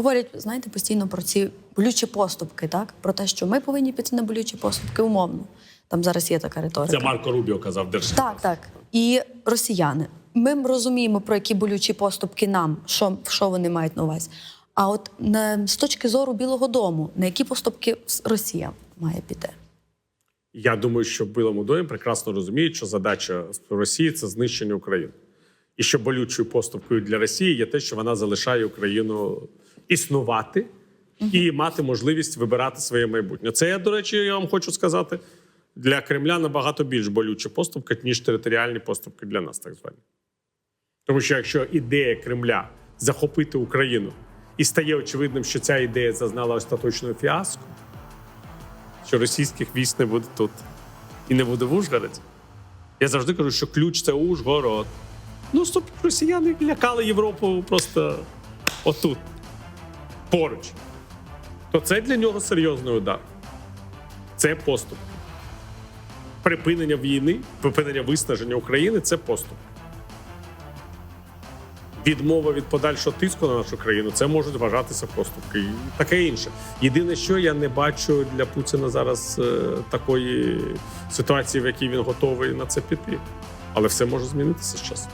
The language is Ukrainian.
говорять, знаєте, постійно про ці болючі поступки, так? Про те, що ми повинні піти на болючі поступки умовно. Там зараз є така риторика. Це Марко Рубіо казав держава. Так, так. І росіяни. Ми розуміємо, про які болючі поступки нам, що, що вони мають на увазі. А от на, з точки зору Білого Дому, на які поступки Росія має піти? Я думаю, що в Білому домі прекрасно розуміють, що задача Росії це знищення України. І що болючою поступкою для Росії є те, що вона залишає Україну існувати і мати можливість вибирати своє майбутнє. Це я, до речі, я вам хочу сказати, для Кремля набагато більш болюча поступка, ніж територіальні поступки для нас, так звані. Тому що якщо ідея Кремля захопити Україну і стає очевидним, що ця ідея зазнала остаточного фіаско, що російських військ не буде тут і не буде в Ужгороді. Я завжди кажу, що ключ це Ужгород. Ну, стоп, росіяни лякали Європу просто отут, поруч. То це для нього серйозний удар. Це поступ. Припинення війни, припинення виснаження України це поступ. Відмова від подальшого тиску на нашу країну це можуть вважатися поступки і таке інше. Єдине, що я не бачу для Путіна зараз е, такої ситуації, в якій він готовий на це піти. Але все може змінитися з часом.